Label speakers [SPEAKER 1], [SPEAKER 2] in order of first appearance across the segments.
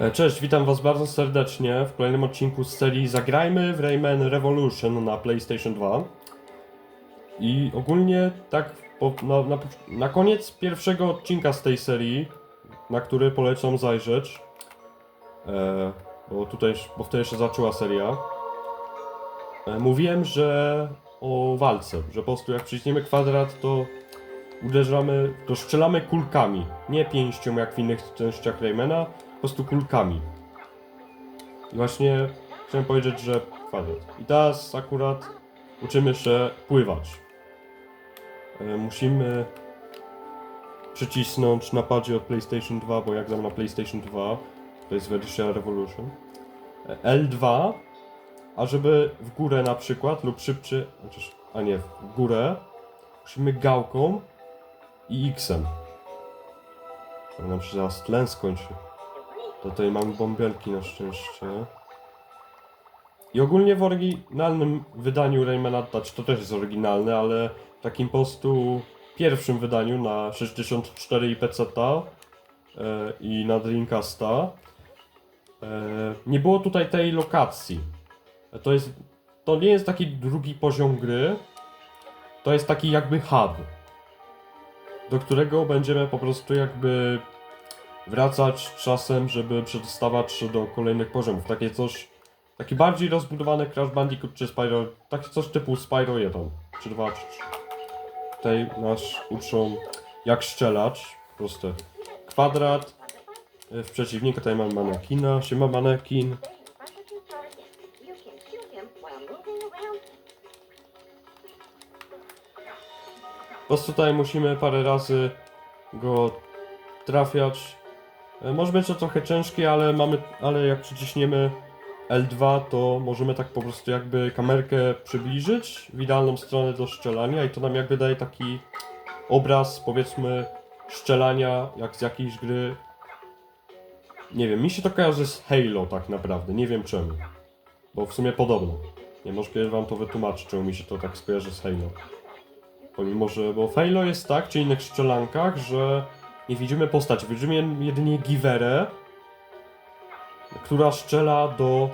[SPEAKER 1] E, Cześć, witam was bardzo serdecznie w kolejnym odcinku z serii Zagrajmy w Rayman Revolution na PlayStation 2. I ogólnie tak po, na, na, na koniec pierwszego odcinka z tej serii, na który polecam zajrzeć, e, bo tutaj, bo wtedy się zaczęła seria, e, mówiłem, że o walce, że po prostu jak przyciśniemy kwadrat, to uderzamy, to strzelamy kulkami, nie pięścią jak w innych częściach Raymana, po prostu kulkami. I właśnie chciałem powiedzieć, że kwadrat. I teraz akurat uczymy się pływać. E, Musimy przycisnąć na padzie od PlayStation 2, bo jak gram na PlayStation 2, to jest wersja Revolution. E, L2, a żeby w górę na przykład, lub szybciej, a nie, w górę, musimy gałką i X-em. Nam się zaraz tlen skończy. Tutaj mamy bąbelki na szczęście. I ogólnie w oryginalnym wydaniu Raymana Touch to też jest oryginalne, ale w takim po prostu pierwszym wydaniu na 64 i PC e, i na Dreamcasta e, nie było tutaj tej lokacji. To jest to nie jest taki drugi poziom gry. To jest taki jakby hub, do którego będziemy po prostu jakby wracać czasem, żeby przedostawać się do kolejnych poziomów. Takie coś, taki bardziej rozbudowany Crash Bandicoot czy Spyro, takie coś typu Spyro 1, czy 2, czy 3. Tutaj nas uczą jak strzelać, proste. Kwadrat, y, w przeciwnika tutaj mamy manekina, siema manekin. Po prostu tutaj musimy parę razy go trafiać. E, Może być to trochę ciężkie, ale mamy, ale jak przyciśniemy L2, to możemy tak po prostu jakby kamerkę przybliżyć w idealną stronę do strzelania i to nam jakby daje taki obraz, powiedzmy, strzelania jak z jakiejś gry. Nie wiem, mi się to kojarzy z Halo tak naprawdę, nie wiem czemu. Bo w sumie podobno. Nie, może wam to wytłumaczę, czemu mi się to tak skojarzy z Halo. Pomimo, że, bo w Halo jest tak, czy innych strzelankach, że nie widzimy postaci, widzimy jed- jedynie giwerę, która strzela do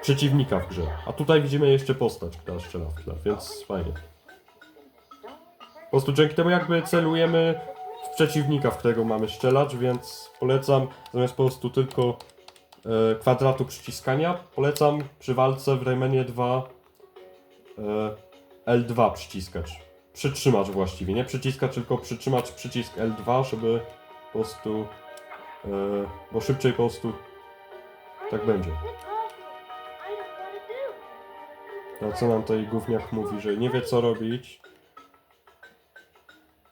[SPEAKER 1] przeciwnika w grze. A tutaj widzimy jeszcze postać, która strzela w tle, więc fajnie. Po prostu dzięki temu jakby celujemy w przeciwnika, w którego mamy strzelać, więc polecam zamiast po prostu tylko e, kwadratu przyciskania, polecam przy walce w Raymanie 2 e, L2 przyciskać. Przytrzymać właściwie, nie przyciskać, tylko przytrzymać przycisk L2, żeby po prostu. E, bo szybciej po prostu tak będzie. A co nam tutaj gówniak mówi, że nie wie co robić.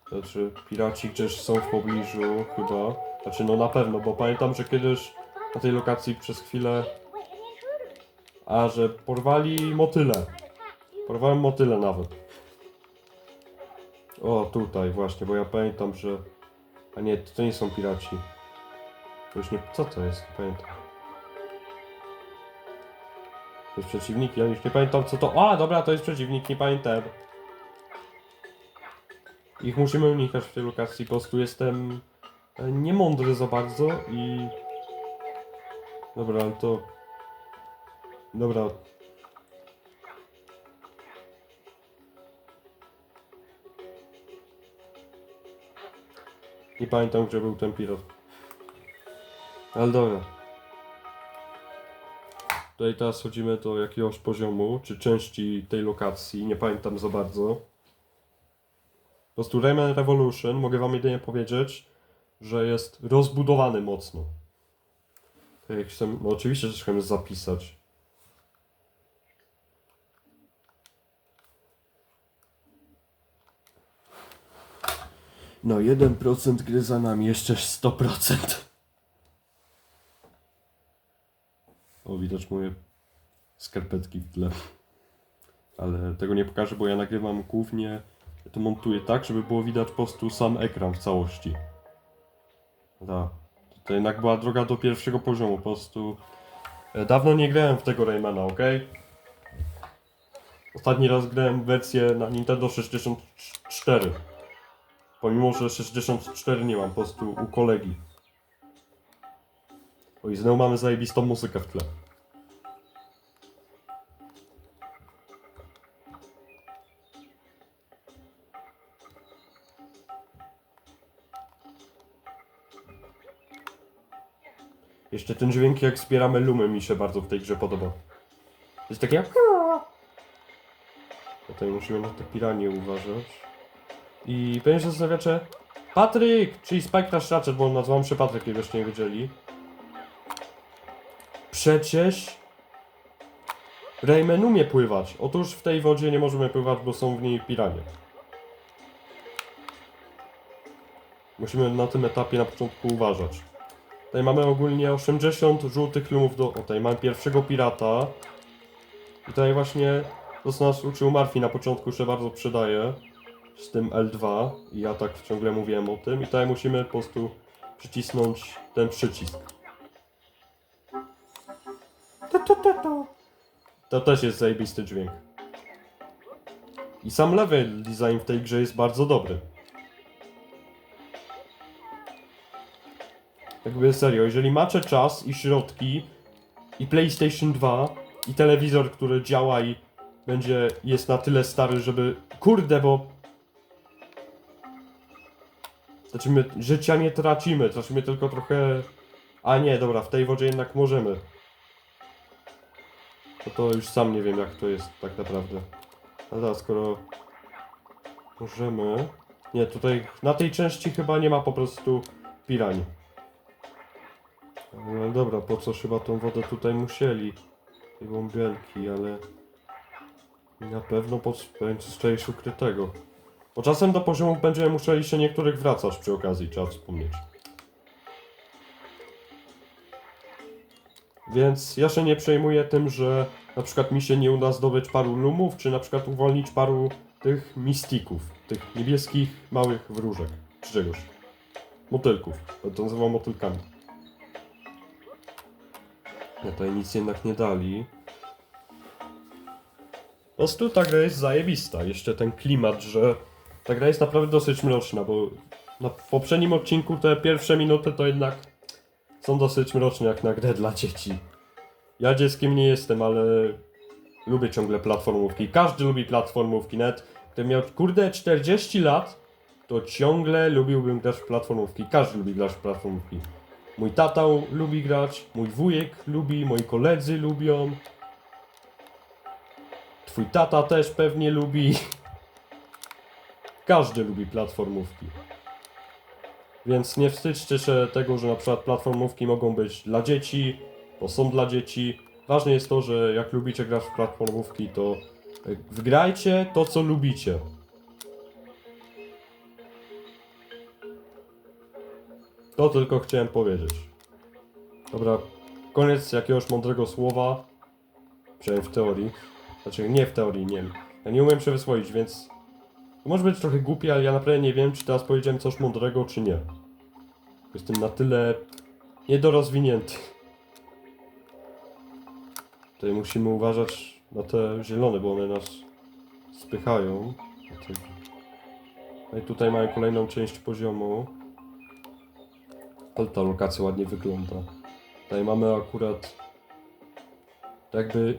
[SPEAKER 1] Znaczy, piraci gdzieś są w pobliżu, chyba. Znaczy, no na pewno, bo pamiętam, że kiedyś na tej lokacji przez chwilę. A, że porwali motyle. Porwałem motyle nawet. O, tutaj właśnie, bo ja pamiętam, że... A nie, to nie są piraci. To już nie... Co to jest? Nie pamiętam. To jest przeciwnik, ja już nie pamiętam co to... A, dobra, to jest przeciwnik, nie pamiętam. Ich musimy unikać w tej lokacji, po prostu jestem... e, niemądry za bardzo i... Dobra, to... Dobra, Nie pamiętam, gdzie był ten pilot. Ale dobra. Tutaj teraz chodzimy do jakiegoś poziomu, czy części tej lokacji, nie pamiętam za bardzo. Po prostu Rayman Revolution, mogę wam jedynie powiedzieć, że jest rozbudowany mocno. Tak jak chcę, no oczywiście, że chcę zapisać. No 1% gry za nami, jeszcze 100%. O, widać moje skarpetki w tle. Ale tego nie pokażę, bo ja nagrywam głównie, to montuję tak, żeby było widać po prostu sam ekran w całości. Da. To jednak była droga do pierwszego poziomu, po prostu... e, Dawno nie grałem w tego Raymana, ok? Ostatni raz grałem wersję na Nintendo 64. Pomimo, że 64 nie mam, po prostu u kolegi. Oj, znowu mamy zajebistą muzykę w tle. Jeszcze ten dźwięk jak zbieramy lumy mi się bardzo w tej grze podoba. Jest takie... Tutaj musimy na te piranie uważać. I pewnie się zastanawiacie... Patryk! Czyli Spike Crash Ratchet, bo nazwałem się Patryk, jakbyście nie wiedzieli. Przecież... Rayman umie pływać. Otóż w tej wodzie nie możemy pływać, bo są w niej piranie. Musimy na tym etapie na początku uważać. Tutaj mamy ogólnie 80 żółtych lumów do... O, tutaj mamy pierwszego pirata. I tutaj właśnie to co nas uczył Marfi na początku się bardzo przydaje. Z tym L2. I ja tak ciągle mówiłem o tym. I tutaj musimy po prostu przycisnąć ten przycisk. To też jest zajebisty dźwięk. I sam level design w tej grze jest bardzo dobry. Jakby serio, jeżeli macie czas i środki i PlayStation 2 i telewizor, który działa i będzie, jest na tyle stary, żeby... Kurde, bo... Znaczy my życia nie tracimy, tracimy tylko trochę... A nie, dobra, w tej wodzie jednak możemy. No to już sam nie wiem jak to jest tak naprawdę. Ale teraz skoro... Możemy... Nie, tutaj na tej części chyba nie ma po prostu pirań. No dobra, po co chyba tą wodę tutaj musieli? Tej bąbelki, ale... Na pewno po z czegoś ukrytego. Bo czasem do poziomów będziemy musieli się niektórych wracać przy okazji, trzeba wspomnieć. Więc ja się nie przejmuję tym, że na przykład mi się nie uda zdobyć paru lumów, czy na przykład uwolnić paru tych mistików, tych niebieskich małych wróżek, czy czegoś. Motylków, bo to nazywam motylkami. Ja tutaj nic jednak nie dali. Po prostu ta gra jest zajebista. Jeszcze ten klimat, że ta gra jest naprawdę dosyć mroczna, bo na poprzednim odcinku te pierwsze minuty to jednak są dosyć mroczne jak na grę dla dzieci. Ja dzieckiem nie jestem, ale lubię ciągle platformówki. Każdy lubi platformówki, nawet gdybym miał kurde 40 lat, to ciągle lubiłbym grać w platformówki. Każdy lubi grać w platformówki. Mój tata lubi grać, mój wujek lubi, moi koledzy lubią. Twój tata też pewnie lubi. Każdy lubi platformówki. Więc nie wstydźcie się tego, że na przykład platformówki mogą być dla dzieci, bo są dla dzieci. Ważne jest to, że jak lubicie grać w platformówki, to e, wgrajcie to, co lubicie. To tylko chciałem powiedzieć. Dobra, koniec jakiegoś mądrego słowa. Przynajmniej w teorii. Znaczy, nie w teorii, nie. Ja nie umiem się więc... Może być trochę głupie, ale ja naprawdę nie wiem, czy teraz powiedziałem coś mądrego, czy nie. Jestem na tyle niedorozwinięty. Tutaj musimy uważać na te zielone, bo one nas spychają. No i tutaj mamy kolejną część poziomu. Ale ta lokacja ładnie wygląda. Tutaj mamy akurat jakby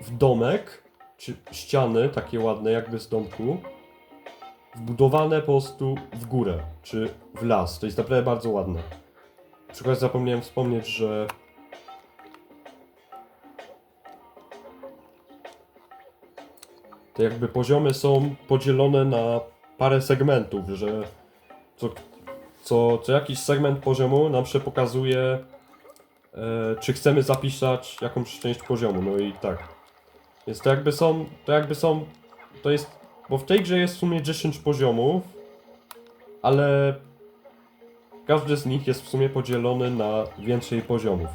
[SPEAKER 1] w domek, czy ściany takie ładne jakby z domku, wbudowane po prostu w górę, czy w las. To jest naprawdę bardzo ładne. Na przykład zapomniałem wspomnieć, że te jakby poziomy są podzielone na parę segmentów, że co, co, co jakiś segment poziomu nam się pokazuje, e, czy chcemy zapisać jakąś część poziomu. No i tak. Więc to jakby są, to jakby są, to jest, bo w tej grze jest w sumie 10 poziomów, ale każdy z nich jest w sumie podzielony na więcej poziomów.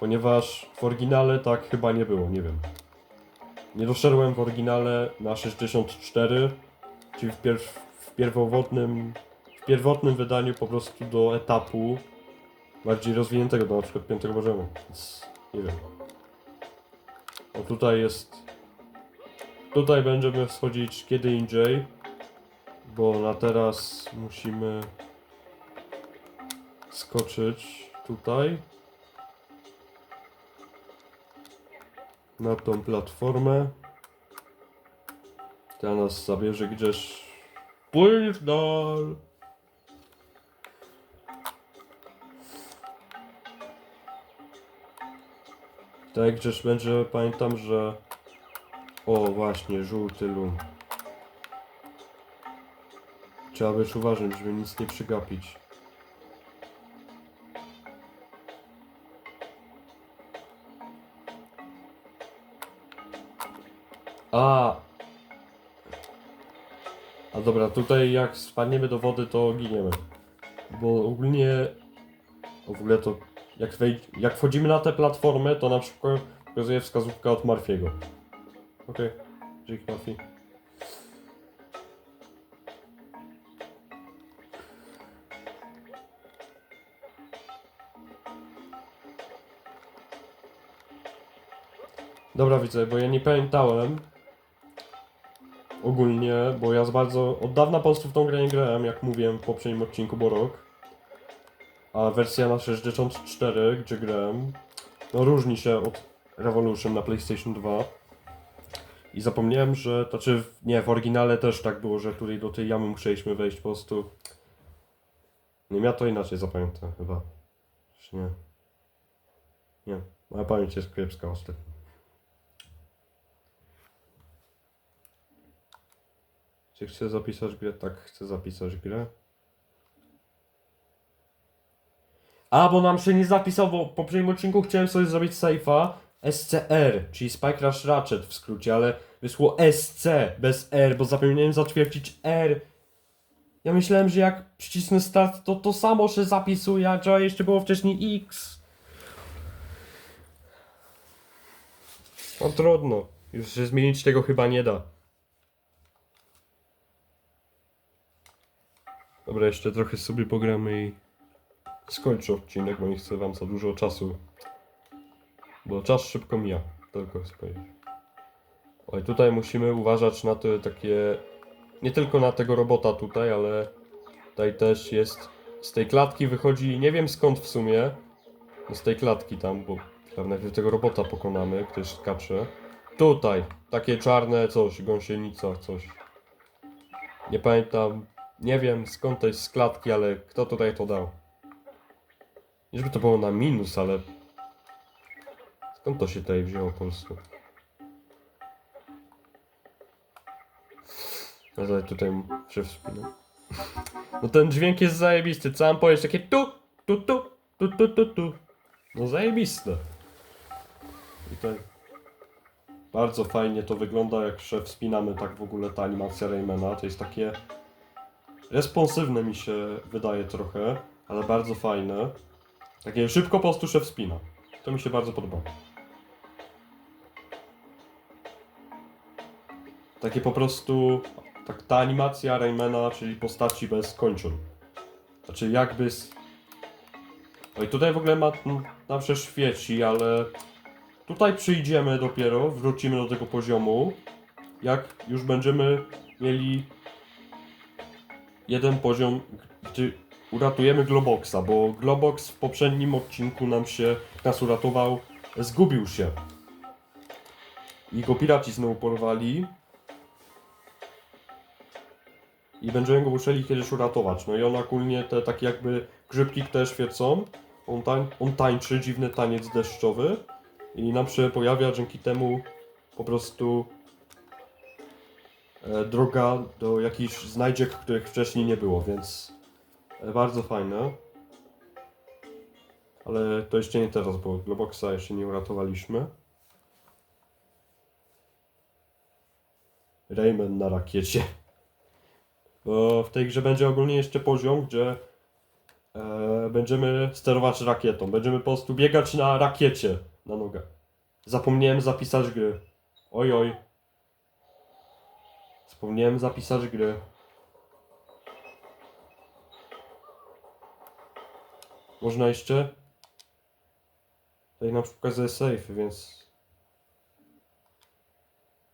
[SPEAKER 1] Ponieważ w oryginale tak chyba nie było, nie wiem. Nie doszedłem w oryginale na 64, czyli w, pier w pierwotnym w pierwotnym wydaniu po prostu do etapu bardziej rozwiniętego, do na przykład piątego poziomu. Więc nie wiem. O tutaj jest. Tutaj będziemy wchodzić kiedy indziej, bo na teraz musimy skoczyć tutaj na tą platformę. Ta nas zabierze gdzieś płyń dal. Tak, gdzieś będzie, pamiętam, że o, właśnie, żółty lum. Trzeba być uważnym, żeby nic nie przegapić. A. A dobra, tutaj jak spadniemy do wody, to giniemy. Bo ogólnie. W ogóle to. Jak, wej... jak wchodzimy na tę platformę, to na przykład pokazuje wskazówka od Marfiego. Okej, dzięki Marfi. Dobra, widzę, bo ja nie pamiętałem ogólnie, bo ja z bardzo od dawna po prostu w tą grę nie grałem, jak mówiłem w poprzednim odcinku, bo rok. A wersja na 64, gdzie grałem, no różni się od Revolution na PlayStation 2. I zapomniałem, że, to znaczy, nie, w oryginale też tak było, że tutaj do tej jamy musieliśmy wejść po prostu. Nie, ja to inaczej zapamiętam chyba. Czy nie? Nie, moja pamięć jest kiepska ostatnio. Czy chcę zapisać grę? Tak, chcę zapisać grę. A, bo nam się nie zapisał, bo po poprzednim odcinku chciałem sobie zrobić safe'a SCR, czyli Spike Rush Ratchet w skrócie, ale wysło SC bez R, bo zapomniałem zatwierdzić R. Ja myślałem, że jak przycisnę start, to to samo się zapisuje, a jeszcze było wcześniej X. No trudno, już się zmienić tego chyba nie da. Dobra, jeszcze trochę sobie pogramy i skończę odcinek, bo nie chcę wam za dużo czasu. Bo czas szybko mija, tylko chcę. Oj, tutaj musimy uważać na te takie... Nie tylko na tego robota tutaj, ale tutaj też jest... Z tej klatki wychodzi, nie wiem skąd w sumie, no z tej klatki tam, bo tam najpierw tego robota pokonamy, ktoś skacze. Tutaj, takie czarne coś, gąsienica, coś. Nie pamiętam, nie wiem skąd to jest z klatki, ale kto tutaj to dał? Nie żeby to było na minus, ale... Skąd to się tutaj wzięło po prostu? Ale tutaj się wspinam. No ten dźwięk jest zajebisty, co mam powiedzieć? Takie tu, tu, tu, tu, tu, tu, tu. No zajebiste. I to bardzo fajnie to wygląda, jak się wspinamy tak w ogóle ta animacja Raymana. To jest takie responsywne mi się wydaje trochę, ale bardzo fajne. Takie szybko po prostu się wspina. To mi się bardzo podoba. Takie po prostu, tak ta animacja Raymana, czyli postaci bez kończyn. Znaczy jakby... Z... No i tutaj w ogóle ma, nam się świeci, ale tutaj przyjdziemy dopiero, wrócimy do tego poziomu, jak już będziemy mieli jeden poziom, gdzie uratujemy Globoxa, bo Globox w poprzednim odcinku nam się, nas uratował, zgubił się. I go piraci znowu porwali. I będziemy go musieli kiedyś uratować. No i on ogólnie te takie jakby grzybki które świecą. On, tań, on tańczy dziwny taniec deszczowy. I nam się pojawia dzięki temu po prostu e, droga do jakichś znajdziek, których wcześniej nie było, więc e, bardzo fajne. Ale to jeszcze nie teraz, bo Globoxa jeszcze nie uratowaliśmy. Rayman na rakiecie. Bo w tej grze będzie ogólnie jeszcze poziom, gdzie e, będziemy sterować rakietą. Będziemy po prostu biegać na rakiecie na nogach. Zapomniałem zapisać gry. Oj, oj. Zapomniałem zapisać gry. Można jeszcze? Tutaj nam pokazuje safe, więc...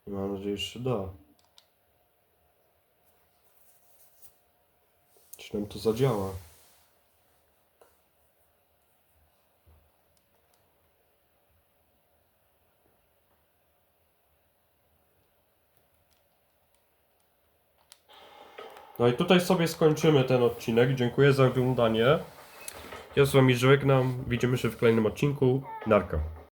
[SPEAKER 1] Mam nadzieję, że się da. czy to zadziała. No i tutaj sobie skończymy ten odcinek. Dziękuję za oglądanie. Ja z Wami żegnam. No, widzimy się w kolejnym odcinku. Narka.